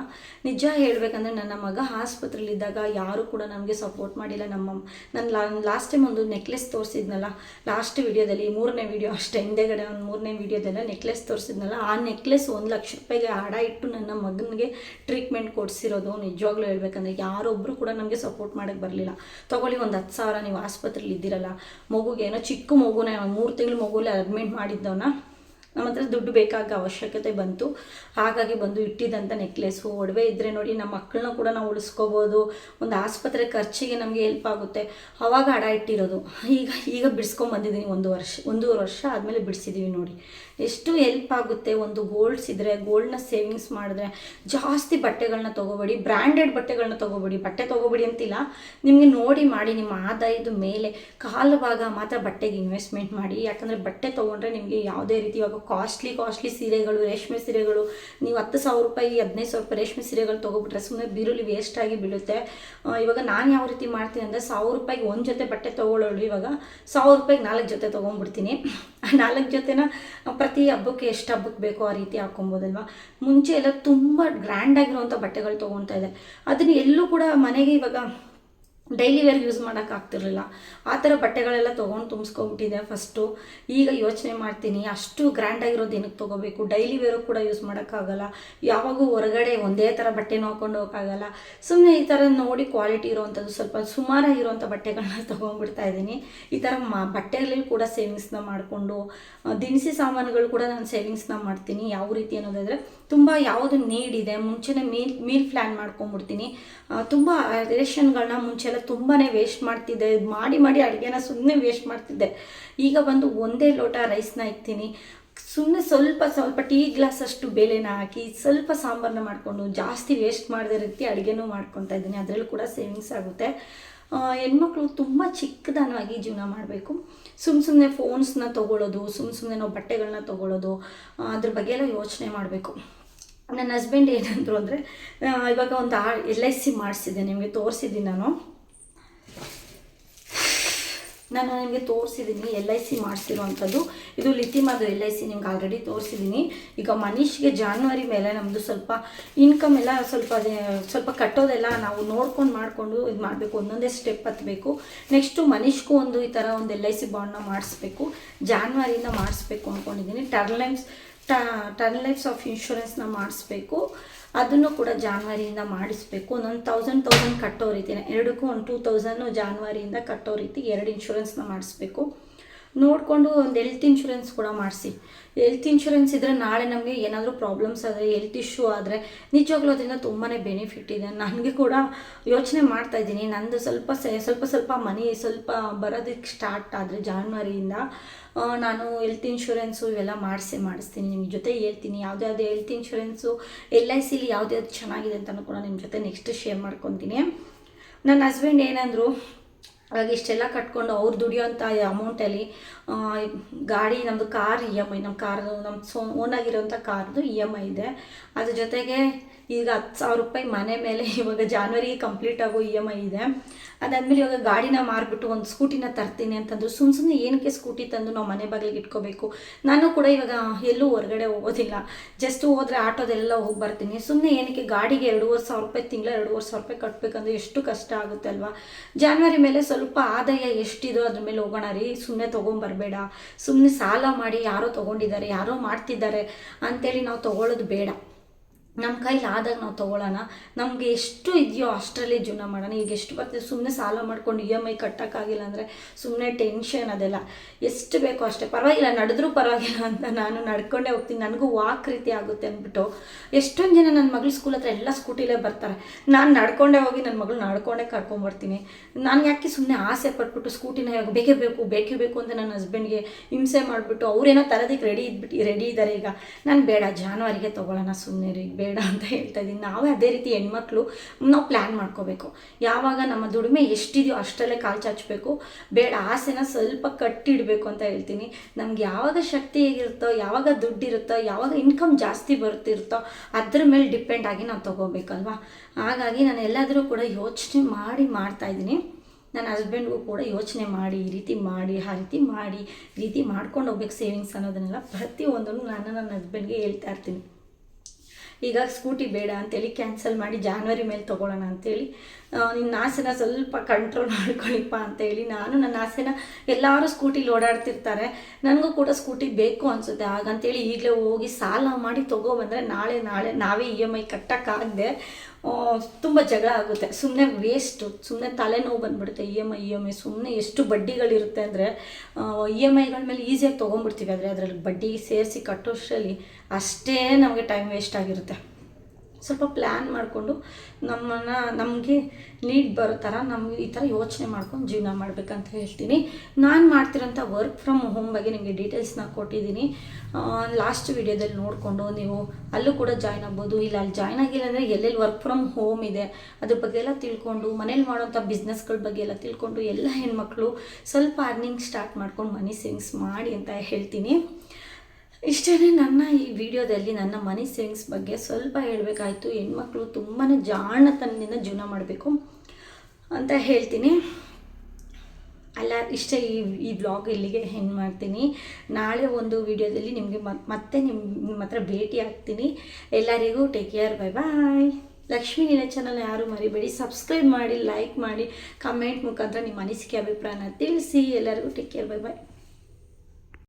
ನಿಜ ಹೇಳಬೇಕಂದ್ರೆ ನನ್ನ ಮಗ ಆಸ್ಪತ್ರೆಯಲ್ಲಿದ್ದಾಗ ಯಾರೂ ಕೂಡ ನಮಗೆ ಸಪೋರ್ಟ್ ಮಾಡಿಲ್ಲ. ನಮ್ಮ, ನಾನು ಲಾಸ್ಟ್ ಟೈಮ್ ಒಂದು ನೆಕ್ಲೆಸ್ ತೋರಿಸಿದ್ನಲ್ಲ ಲಾಸ್ಟ್ ವಿಡಿಯೋದಲ್ಲಿ ಮೂರನೇ ವಿಡಿಯೋ ಅಷ್ಟೇ ಹಿಂದೆಗಡೆ ಒಂದು ಮೂರನೇ ವೀಡಿಯೋದೆಲ್ಲ ನೆಕ್ಲೆಸ್ ತೋರಿಸಿದ್ನಲ್ಲ, ಆ ನೆಕ್ಲೆಸ್ ಒಂದು ಲಕ್ಷ ರೂಪಾಯಿಗೆ ಹಡ ಇಟ್ಟು ನನ್ನ ಮಗನಿಗೆ ಟ್ರೀಟ್ಮೆಂಟ್ ಕೊಡಿಸಿರೋದು. ನಿಜವಾಗ್ಲೂ ಹೇಳ್ಬೇಕಂದ್ರೆ ಯಾರೊಬ್ಬರು ಕೂಡ ನಮಗೆ ಸಪೋರ್ಟ್ ಮಾಡೋಕ್ಕೆ ಬರಲಿಲ್ಲ. ತೊಗೊಳ್ಳಿ, ಒಂದು ಹತ್ತು ಸಾವಿರ ನೀವು ಆಸ್ಪತ್ರೆಲಿ ಇದ್ದೀರಲ್ಲ ಮಗುಗೆ ಏನೋ ಚಿಕ್ಕ ಮಗುನ, ಮೂರು ತಿಂಗಳು ಮಗುಲೇ ಅಡ್ಮಿಟ್ ಮಾಡಿದ್ದವನ್ನ ನಮ್ಮ ಹತ್ರ ದುಡ್ಡು ಬೇಕಾಗ ಅವಶ್ಯಕತೆ ಬಂತು. ಹಾಗಾಗಿ ಬಂದು ಇಟ್ಟಿದ್ದಂಥ ನೆಕ್ಲೆಸ್ಸು ಒಡವೆ ಇದ್ದರೆ ನೋಡಿ, ನಮ್ಮ ಮಕ್ಕಳನ್ನ ಕೂಡ ನಾವು ಉಳಿಸ್ಕೋಬೋದು. ಒಂದು ಆಸ್ಪತ್ರೆ ಖರ್ಚಿಗೆ ನಮಗೆ ಹೆಲ್ಪ್ ಆಗುತ್ತೆ. ಅವಾಗ ಅಡ ಇಟ್ಟಿರೋದು. ಈಗ ಈಗ ಬಿಡಿಸ್ಕೊಂಬಂದಿದ್ದೀನಿ ಒಂದು ವರ್ಷ, ಒಂದೂವರೆ ವರ್ಷ ಆದಮೇಲೆ ಬಿಡಿಸಿದ್ದೀವಿ ನೋಡಿ. ಎಷ್ಟು ಹೆಲ್ಪ್ ಆಗುತ್ತೆ. ಒಂದು ಗೋಲ್ಡ್ಸ್ ಇದ್ದರೆ ಗೋಲ್ಡ್ನ ಸೇವಿಂಗ್ಸ್ ಮಾಡಿದ್ರೆ, ಜಾಸ್ತಿ ಬಟ್ಟೆಗಳನ್ನ ತೊಗೋಬೇಡಿ ಬ್ರ್ಯಾಂಡೆಡ್ ಬಟ್ಟೆಗಳನ್ನ ತೊಗೋಬೇಡಿ. ಬಟ್ಟೆ ತೊಗೋಬೇಡಿ ಅಂತಿಲ್ಲ. ನಿಮಗೆ ನೋಡಿ ಮಾಡಿ, ನಿಮ್ಮ ಆದಾಯದ ಮೇಲೆ ಕಾಲು ಭಾಗ ಮಾತ್ರ ಬಟ್ಟೆಗೆ ಇನ್ವೆಸ್ಟ್ಮೆಂಟ್ ಮಾಡಿ. ಯಾಕಂದರೆ ಬಟ್ಟೆ ತೊಗೊಂಡ್ರೆ ನಿಮಗೆ ಯಾವುದೇ ರೀತಿ ಇವಾಗ ಕಾಸ್ಟ್ಲಿ ಕಾಸ್ಟ್ಲಿ ಸೀರೆಗಳು, ರೇಷ್ಮೆ ಸೀರೆಗಳು. ನೀವು ಹತ್ತು ಸಾವಿರ ರೂಪಾಯಿ, ಹದಿನೈದು ಸಾವಿರ ರೂಪಾಯಿ ರೇಷ್ಮೆ ಸೀರೆಗಳು ತೊಗೊಬಿಟ್ರೆ ಸುಮ್ಮನೆ ಬೀರುಲಿ ವೇಸ್ಟ್ ಆಗಿ ಬೀಳುತ್ತೆ. ಇವಾಗ ನಾನು ಯಾವ ರೀತಿ ಮಾಡ್ತೀನಿ ಅಂದರೆ ಸಾವಿರ ರೂಪಾಯಿಗೆ ಒಂದು ಜೊತೆ ಬಟ್ಟೆ ತೊಗೊಳ್ಳೋಳು ಇವಾಗ, ಸಾವಿರ ರೂಪಾಯಿಗೆ ನಾಲ್ಕು ಜೊತೆ ತೊಗೊಂಡ್ಬಿಡ್ತೀನಿ ನಾಲ್ಕು ಜೊತೆನ ಪ್ರತಿ ಹಬ್ಬಕ್ಕೆ ಎಷ್ಟು ಹಬ್ಬಕ್ಕೆ ಬೇಕೋ ಆ ರೀತಿ ಹಾಕೊಬೋದಲ್ವಾ? ಮುಂಚೆ ಎಲ್ಲ ತುಂಬ ಗ್ರ್ಯಾಂಡಾಗಿರುವಂಥ ಬಟ್ಟೆಗಳು ತೊಗೊತಾ ಇದೆ ಅದನ್ನ ಎಲ್ಲೂ ಕೂಡ ಮನೆಗೆ ಇವಾಗ ಡೈಲಿ ವೇರ್ ಯೂಸ್ ಮಾಡೋಕ್ಕಾಗ್ತಿರ್ಲಿಲ್ಲ ಆ ಥರ ಬಟ್ಟೆಗಳೆಲ್ಲ ತೊಗೊಂಡು ತುಂಬಿಸ್ಕೊಂಬಿಟ್ಟಿದೆ ಫಸ್ಟು ಈಗ ಯೋಚನೆ ಮಾಡ್ತೀನಿ, ಅಷ್ಟು ಗ್ರ್ಯಾಂಡಾಗಿರೋದು ಏನಕ್ಕೆ ತೊಗೋಬೇಕು? ಡೈಲಿ ವೇರು ಕೂಡ ಯೂಸ್ ಮಾಡೋಕ್ಕಾಗಲ್ಲ ಯಾವಾಗೂ ಹೊರಗಡೆ ಒಂದೇ ಥರ ಬಟ್ಟೆನೂ ಹಾಕೊಂಡು ಹೋಗೋಕ್ಕಾಗಲ್ಲ. ಸುಮ್ಮನೆ ಈ ಥರ ನೋಡಿ ಕ್ವಾಲಿಟಿ ಇರೋವಂಥದ್ದು, ಸ್ವಲ್ಪ ಸುಮಾರಾಗಿರುವಂಥ ಬಟ್ಟೆಗಳನ್ನ ತೊಗೊಂಡ್ಬಿಡ್ತಾ ಇದ್ದೀನಿ. ಈ ಥರ ಮಾ, ಬಟ್ಟೆಗಳಲ್ಲಿ ಕೂಡ ಸೇವಿಂಗ್ಸ್ನ ಮಾಡಿಕೊಂಡು, ದಿನಸಿ ಸಾಮಾನುಗಳು ಕೂಡ ನಾನು ಸೇವಿಂಗ್ಸ್ನ ಮಾಡ್ತೀನಿ. ಯಾವ ರೀತಿ ಅನ್ನೋದಾದರೆ ತುಂಬ ಯಾವುದು ನೀಡಿದೆ ಮುಂಚೆನೇ ಮೀಲ್ ಮೀಲ್ ಪ್ಲ್ಯಾನ್ ಮಾಡ್ಕೊಂಬಿಡ್ತೀನಿ ತುಂಬ ರೇಷನ್ಗಳನ್ನ ಮುಂಚೆಲ್ಲ ತುಂಬಾ ವೇಸ್ಟ್ ಮಾಡ್ತಿದ್ದೆ. ಮಾಡಿ ಮಾಡಿ ಅಡುಗೆನ ಸುಮ್ಮನೆ ವೇಸ್ಟ್ ಮಾಡ್ತಿದ್ದೆ. ಈಗ ಬಂದು ಒಂದೇ ಲೋಟ ರೈಸ್ನ ಇಕ್ತೀನಿ. ಸುಮ್ಮನೆ ಸ್ವಲ್ಪ ಸ್ವಲ್ಪ ಟೀ ಗ್ಲಾಸ್ ಅಷ್ಟು ಬೇಳೆನ ಹಾಕಿ, ಸ್ವಲ್ಪ ಸಾಂಬಾರನ್ನ ಮಾಡಿಕೊಂಡು ಜಾಸ್ತಿ ವೇಸ್ಟ್ ಮಾಡದೇ ರೀತಿ ಅಡುಗೆನೂ ಮಾಡ್ಕೊತಾ ಇದ್ದೀನಿ. ಅದರಲ್ಲೂ ಕೂಡ ಸೇವಿಂಗ್ಸ್ ಆಗುತ್ತೆ. ಹೆಣ್ಮಕ್ಳು ತುಂಬ ಚಿಕ್ಕದನವಾಗಿ ಜೀವನ ಮಾಡಬೇಕು. ಸುಮ್ಮ ಸುಮ್ಮನೆ ಫೋನ್ಸ್ನ ತೊಗೊಳ್ಳೋದು ಸುಮ್ಮ ಸುಮ್ಮನೆ ನಾವು ಬಟ್ಟೆಗಳನ್ನ ತೊಗೊಳ್ಳೋದು ಅದ್ರ ಬಗ್ಗೆ ಎಲ್ಲ ಯೋಚನೆ ಮಾಡಬೇಕು. ನನ್ನ ಹಸ್ಬೆಂಡ್ ಏನಂದರು ಅಂದರೆ ಇವಾಗ ಒಂದು ಆ ಎಲ್ ಐ ಸಿ ಮಾಡಿಸಿದ್ದೆ, ನಿಮಗೆ ತೋರಿಸಿದ್ದೀನಿ ನಾನು. ನಾನು ನಿಮಗೆ ತೋರಿಸಿದ್ದೀನಿ ಎಲ್ ಐ ಸಿ ಮಾಡಿಸಿರುವಂಥದ್ದು. ಇದು ಲಿಥಿಮದು ಎಲ್ ಐ ಸಿ ನಿಮ್ಗೆ ಆಲ್ರೆಡಿ ತೋರಿಸಿದ್ದೀನಿ ಈಗ ಮನೀಷ್ಗೆ ಜಾನ್ವರಿ ಮೇಲೆ ನಮ್ಮದು ಸ್ವಲ್ಪ ಇನ್ಕಮ್ ಎಲ್ಲ ಸ್ವಲ್ಪ ಸ್ವಲ್ಪ ಕಟ್ಟೋದೆಲ್ಲ ನಾವು ನೋಡ್ಕೊಂಡು ಮಾಡಿಕೊಂಡು ಇದು ಮಾಡಬೇಕು. ಒಂದೊಂದೇ ಸ್ಟೆಪ್ ಹತ್ತಬೇಕು ನೆಕ್ಸ್ಟು ಮನೀಷ್ಗೂ ಒಂದು ಈ ಥರ ಒಂದು ಎಲ್ ಐ ಸಿ ಬಾಂಡ್ನ ಮಾಡಿಸ್ಬೇಕು. ಜಾನ್ವರಿಯಿಂದ ಮಾಡಿಸ್ಬೇಕು ಅಂದ್ಕೊಂಡಿದ್ದೀನಿ term life's term life's of ಇನ್ಶೂರೆನ್ಸ್ನ ಮಾಡಿಸ್ಬೇಕು. ಅದನ್ನು ಕೂಡ ಜಾನ್ವರಿಯಿಂದ ಮಾಡಿಸ್ಬೇಕು. ಒಂದೊಂದು ತೌಸಂಡ್ ತೌಸಂಡ್ ಕಟ್ಟೋ ರೀತಿನ, ಎರಡಕ್ಕೂ ಒಂದು ಟೂ ತೌಸಂಡು ಜಾನ್ವರಿಯಿಂದ ಕಟ್ಟೋ ರೀತಿ ಎರಡು ಇನ್ಶೂರೆನ್ಸ್ನ ಮಾಡಿಸ್ಬೇಕು. ನೋಡಿಕೊಂಡು ಒಂದು ಹೆಲ್ತ್ ಇನ್ಶೂರೆನ್ಸ್ ಕೂಡ ಮಾಡಿಸಿ. ಹೆಲ್ತ್ ಇನ್ಶೂರೆನ್ಸ್ ಇದ್ದರೆ ನಾಳೆ ನಮಗೆ ಏನಾದರೂ ಪ್ರಾಬ್ಲಮ್ಸ್ ಆದರೆ ಹೆಲ್ತ್ ಇಶ್ಯೂ ಆದರೆ ನಿಜವಾಗ್ಲೂ ಅದರಿಂದ ತುಂಬಾ ಬೆನಿಫಿಟ್ ಇದೆ. ನನಗೆ ಕೂಡ ಯೋಚನೆ ಮಾಡ್ತಾ ಇದ್ದೀನಿ. ನಂದು ಸ್ವಲ್ಪ ಸ್ವಲ್ಪ ಸ್ವಲ್ಪ ಮನಿ ಸ್ವಲ್ಪ ಬರೋದಕ್ಕೆ ಸ್ಟಾರ್ಟ್ ಆದರೆ ಜಾನ್ವರಿಯಿಂದ ನಾನು ಹೆಲ್ತ್ ಇನ್ಶೂರೆನ್ಸು ಇವೆಲ್ಲ ಮಾಡಿಸಿ, ಮಾಡಿಸ್ತೀನಿ. ನಿಮ್ಮ ಜೊತೆ ಹೇಳ್ತೀನಿ. ಯಾವುದ್ಯಾವ್ದು ಹೆಲ್ತ್ ಇನ್ಶೂರೆನ್ಸು ಎಲ್ ಐ ಸಿಲಿ ಯಾವುದ್ಯಾವ್ದು ಚೆನ್ನಾಗಿದೆ ಅಂತಲೂ ಕೂಡ ನಿಮ್ಮ ಜೊತೆ ನೆಕ್ಸ್ಟ್ ಶೇರ್ ಮಾಡ್ಕೊತೀನಿ. ನನ್ನ ಹಸ್ಬೆಂಡ್ ಏನಂದರು ಇವಾಗ ಇಷ್ಟೆಲ್ಲ ಕಟ್ಕೊಂಡು ಅವ್ರು ದುಡಿಯೋಂಥ ಅಮೌಂಟಲ್ಲಿ ಗಾಡಿ ನಮ್ಮದು ಕಾರ್ ಇ ಎಂ ಐ ನಮ್ಮ ಕಾರ್ ನಮ್ಮ ಸೋ ಓನಾಗಿರೋಂಥ ಕಾರ್ದು ಇ ಎಂ ಐ ಇದೆ. ಅದ್ರ ಜೊತೆಗೆ ಈಗ ಹತ್ತು ಸಾವಿರ ರೂಪಾಯಿ ಮನೆ ಮೇಲೆ ಇವಾಗ ಜಾನ್ವರಿಗೆ ಕಂಪ್ಲೀಟ್ ಆಗೋ ಇ ಎಂ ಐ ಇದೆ. ಅದಾದಮೇಲೆ ಇವಾಗ ಗಾಡಿನ ಮಾರಿಬಿಟ್ಟು ಒಂದು ಸ್ಕೂಟಿನ ತರ್ತೀನಿ ಅಂತಂದ್ರು ಸುಮ್ಮ ಸುಮ್ಮನೆ ಏನಕ್ಕೆ ಸ್ಕೂಟಿ ತಂದು ನಾವು ಮನೆ ಬಾಗಿಲಿಗೆ ಇಟ್ಕೋಬೇಕು? ನಾನು ಕೂಡ ಇವಾಗ ಎಲ್ಲೂ ಹೊರಗಡೆ ಹೋಗೋದಿಲ್ಲ. ಜಸ್ಟ್ ಹೋದರೆ ಆಟೋದೆಲ್ಲ ಹೋಗಿ ಬರ್ತೀನಿ. ಸುಮ್ಮನೆ ಏನಕ್ಕೆ ಗಾಡಿಗೆ ಎರಡೂವರೆ ಸಾವಿರ ರೂಪಾಯಿ ತಿಂಗಳ ಎರಡೂವರೆ ಸಾವಿರ ರೂಪಾಯಿ ಕಟ್ಟಬೇಕಂದ್ರೆ ಎಷ್ಟು ಕಷ್ಟ ಆಗುತ್ತೆ ಅಲ್ವಾ? ಜಾನ್ವರಿ ಮೇಲೆ ಸ್ವಲ್ಪ ಆದಾಯ ಎಷ್ಟಿದೋ ಅದ್ರ ಮೇಲೆ ಹೋಗೋಣ ರೀ. ಸುಮ್ಮನೆ ತೊಗೊಂಬರ್ಬೇಡ. ಸುಮ್ಮನೆ ಸಾಲ ಮಾಡಿ ಯಾರೋ ತೊಗೊಂಡಿದ್ದಾರೆ, ಯಾರೋ ಮಾಡ್ತಿದ್ದಾರೆ ಅಂತೇಳಿ ನಾವು ತೊಗೊಳ್ಳೋದು ಬೇಡ. ನಮ್ಮ ಕೈಲಿ ಆದಾಗ ನಾವು ತೊಗೊಳ್ಳೋಣ ನಮಗೆ ಎಷ್ಟು ಇದೆಯೋ ಅಷ್ಟರಲ್ಲಿ ಜೀವನ ಮಾಡೋಣ. ಈಗ ಎಷ್ಟು ಬರ್ತದೆ? ಸುಮ್ಮನೆ ಸಾಲ ಮಾಡ್ಕೊಂಡು ಇ ಎಂ ಐ ಕಟ್ಟೋಕ್ಕಾಗಿಲ್ಲ ಅಂದರೆ ಸುಮ್ಮನೆ ಟೆನ್ಷನ್ ಅದೆಲ್ಲ. ಎಷ್ಟು ಬೇಕೋ ಅಷ್ಟೇ. ಪರವಾಗಿಲ್ಲ, ನಡೆದ್ರೂ ಪರವಾಗಿಲ್ಲ ಅಂತ ನಾನು ನಡ್ಕೊಂಡೇ ಹೋಗ್ತೀನಿ. ನನಗೂ ವಾಕ್ ರೀತಿ ಆಗುತ್ತೆ ಅಂದ್ಬಿಟ್ಟು ಎಷ್ಟೊಂದು ಜನ ನನ್ನ ಮಗಳು ಸ್ಕೂಲ್ ಹತ್ರ ಎಲ್ಲ ಸ್ಕೂಟಿಲೇ ಬರ್ತಾರೆ. ನಾನು ನಡ್ಕೊಂಡೇ ಹೋಗಿ ನನ್ನ ಮಗಳು ನಡ್ಕೊಂಡೇ ಕರ್ಕೊಂಬರ್ತೀನಿ ನಾನು ಯಾಕೆ ಸುಮ್ಮನೆ ಆಸೆ ಪಟ್ಬಿಟ್ಟು ಸ್ಕೂಟಿನ ಬೇಕೇ ಬೇಕು ಬೇಕೇ ಬೇಕು ಅಂತ ನನ್ನ ಹಸ್ಬೆಂಡ್ಗೆ ಹಿಂಸೆ ಮಾಡಿಬಿಟ್ಟು ಅವ್ರೇನೋ ತರೋದಕ್ಕೆ ರೆಡಿ ಇದ್ಬಿಟ್ಟು ರೆಡಿ ಇದ್ದಾರೆ ಈಗ. ನಾನು ಬೇಡ, ಜಾನುವಾರಿಗೆ ತೊಗೊಳ್ಳೋಣ ಸುಮ್ಮನೆ ರೀ. ಬೇಡ ಅಂತ ಹೇಳ್ತಾ ಇದ್ದೀನಿ. ನಾವೇ ಅದೇ ರೀತಿ ಹೆಣ್ಮಕ್ಳು ನಾವು ಪ್ಲ್ಯಾನ್ ಮಾಡ್ಕೋಬೇಕು. ಯಾವಾಗ ನಮ್ಮ ದುಡಿಮೆ ಎಷ್ಟಿದೆಯೋ ಅಷ್ಟರಲ್ಲೇ ಕಾಲು ಚಾಚಬೇಕು. ಬೇಡ, ಆಸೆನ ಸ್ವಲ್ಪ ಕಟ್ಟಿಡಬೇಕು ಅಂತ ಹೇಳ್ತೀನಿ. ನಮ್ಗೆ ಯಾವಾಗ ಶಕ್ತಿ ಹೇಗಿರುತ್ತೋ, ಯಾವಾಗ ದುಡ್ಡಿರುತ್ತೋ, ಯಾವಾಗ ಇನ್ಕಮ್ ಜಾಸ್ತಿ ಬರುತ್ತಿರುತ್ತೋ ಅದ್ರ ಮೇಲೆ ಡಿಪೆಂಡ್ ಆಗಿ ನಾವು ತೊಗೋಬೇಕಲ್ವಾ? ಹಾಗಾಗಿ ನಾನು ಎಲ್ಲಾದರೂ ಕೂಡ ಯೋಚನೆ ಮಾಡಿ ಮಾಡ್ತಾ ಇದ್ದೀನಿ. ನನ್ನ ಹಸ್ಬೆಂಡ್ಗೂ ಕೂಡ ಯೋಚನೆ ಮಾಡಿ, ಈ ರೀತಿ ಮಾಡಿ, ಆ ರೀತಿ ಮಾಡಿ ರೀತಿ ಮಾಡ್ಕೊಂಡು ಹೋಗ್ಬೇಕು ಸೇವಿಂಗ್ಸ್ ಅನ್ನೋದನ್ನೆಲ್ಲ ಪ್ರತಿಯೊಂದನ್ನು ನಾನು ನನ್ನ ಹಸ್ಬೆಂಡ್ಗೆ ಹೇಳ್ತಾ ಇರ್ತೀನಿ. ಈಗ ಸ್ಕೂಟಿ ಬೇಡ ಅಂತೇಳಿ ಕ್ಯಾನ್ಸಲ್ ಮಾಡಿ ಜಾನ್ವರಿ ಮೇಲೆ ತೊಗೊಳ್ಳೋಣ ಅಂತೇಳಿ ನಿನ್ನ ಆಸೆನ ಸ್ವಲ್ಪ ಕಂಟ್ರೋಲ್ ಮಾಡ್ಕೊಳ್ಳಿಪ್ಪ ಅಂತೇಳಿ ನಾನು ನನ್ನ ಆಸೆನ ಎಲ್ಲರೂ ಸ್ಕೂಟಿಲಿ ಓಡಾಡ್ತಿರ್ತಾರೆ. ನನಗೂ ಕೂಡ ಸ್ಕೂಟಿ ಬೇಕು ಅನಿಸುತ್ತೆ. ಹಾಗಂತೇಳಿ ಈಗಲೇ ಹೋಗಿ ಸಾಲ ಮಾಡಿ ತೊಗೊಬಂದರೆ ನಾಳೆ ನಾಳೆ ನಾವೇ ಇ ಎಂ ಐ ಕಟ್ಟೋಕ್ಕಾಗದೆ ತುಂಬ ಜಗಳ ಆಗುತ್ತೆ. ಸುಮ್ಮನೆ ವೇಸ್ಟು ಸುಮ್ಮನೆ ತಲೆನೋವು ಬಂದ್ಬಿಡುತ್ತೆ E M I E M I ಸುಮ್ಮನೆ ಎಷ್ಟು ಬಡ್ಡಿಗಳಿರುತ್ತೆ ಅಂದರೆ ಇ ಎಂ ಐಗಳ ಮೇಲೆ ಈಸಿಯಾಗಿ ತೊಗೊಂಡ್ಬಿಡ್ತೀವಿ. ಆದರೆ ಅದರಲ್ಲಿ ಬಡ್ಡಿ ಸೇರಿಸಿ ಕಟ್ಟೋಷ್ಟರಲ್ಲಿ ಅಷ್ಟೇ ನಮಗೆ ಟೈಮ್ ವೇಸ್ಟ್ ಆಗಿರುತ್ತೆ. ಸ್ವಲ್ಪ ಪ್ಲ್ಯಾನ್ ಮಾಡಿಕೊಂಡು ನಮ್ಮನ್ನು, ನಮಗೆ ನೀಡ್ ಬರೋ ಥರ ನಮ್ಗೆ ಈ ಥರ ಯೋಚನೆ ಮಾಡ್ಕೊಂಡು ಜೀವನ ಮಾಡಬೇಕಂತ ಹೇಳ್ತೀನಿ. ನಾನು ಮಾಡ್ತಿರೋಂಥ ವರ್ಕ್ ಫ್ರಮ್ ಹೋಮ್ ಬಗ್ಗೆ ನಿಮಗೆ ಡೀಟೇಲ್ಸ್ನ ಕೊಟ್ಟಿದ್ದೀನಿ. ಲಾಸ್ಟ್ ವಿಡಿಯೋದಲ್ಲಿ ನೋಡಿಕೊಂಡು ನೀವು ಅಲ್ಲೂ ಕೂಡ ಜಾಯ್ನ್ ಆಗ್ಬೋದು. ಇಲ್ಲ, ಅಲ್ಲಿ ಜಾಯ್ನ್ ಆಗಿಲ್ಲ ಅಂದರೆ ಎಲ್ಲೆಲ್ಲಿ ವರ್ಕ್ ಫ್ರಮ್ ಹೋಮ್ ಇದೆ, ಅದ್ರ ಬಗ್ಗೆ ಎಲ್ಲ ತಿಳ್ಕೊಂಡು, ಮನೇಲಿ ಮಾಡೋಂಥ ಬಿಸ್ನೆಸ್ಗಳ ಬಗ್ಗೆ ಎಲ್ಲ ತಿಳ್ಕೊಂಡು ಎಲ್ಲ ಹೆಣ್ಮಕ್ಳು ಸ್ವಲ್ಪ ಅರ್ನಿಂಗ್ ಸ್ಟಾರ್ಟ್ ಮಾಡ್ಕೊಂಡು ಮನಿ ಸೇವಿಂಗ್ಸ್ ಮಾಡಿ ಅಂತ ಹೇಳ್ತೀನಿ. ಇಷ್ಟೇ ನನ್ನ ಈ ವಿಡಿಯೋದಲ್ಲಿ ನನ್ನ ಮನಿ ಸೇವಿಂಗ್ಸ್ ಬಗ್ಗೆ ಸ್ವಲ್ಪ ಹೇಳಬೇಕಾಯ್ತು. ಹೆಣ್ಮಕ್ಳು ತುಂಬಾ ಜಾಣತನದಿಂದ ಜೀವನ ಮಾಡಬೇಕು ಅಂತ ಹೇಳ್ತೀನಿ. ಅಲ್ಲ, ಇಷ್ಟೇ ಈ ಈ ಬ್ಲಾಗ್ ಇಲ್ಲಿಗೆ ಹೆಣ್ಣು ಮಾಡ್ತೀನಿ. ನಾಳೆ ಒಂದು ವಿಡಿಯೋದಲ್ಲಿ ನಿಮಗೆ ಮತ್ತೆ ನಿಮ್ಮ ನಿಮ್ಮ ಹತ್ರ ಭೇಟಿ ಆಗ್ತೀನಿ. ಎಲ್ಲರಿಗೂ take care bye bye Lakshmi ನಿನ್ನ ಚಾನಲ್ ಯಾರು ಮರಿಬೇಡಿ. ಸಬ್ಸ್ಕ್ರೈಬ್ ಮಾಡಿ ಲೈಕ್ ಮಾಡಿ ಕಮೆಂಟ್ ಮುಖಾಂತರ ನಿಮ್ಮ ಅನಿಸಿಕೆ, ಅಭಿಪ್ರಾಯನ ತಿಳಿಸಿ. ಎಲ್ಲರಿಗೂ ಟೇಕ್ ಕೇರ್ ಬೈ ಬಾಯ್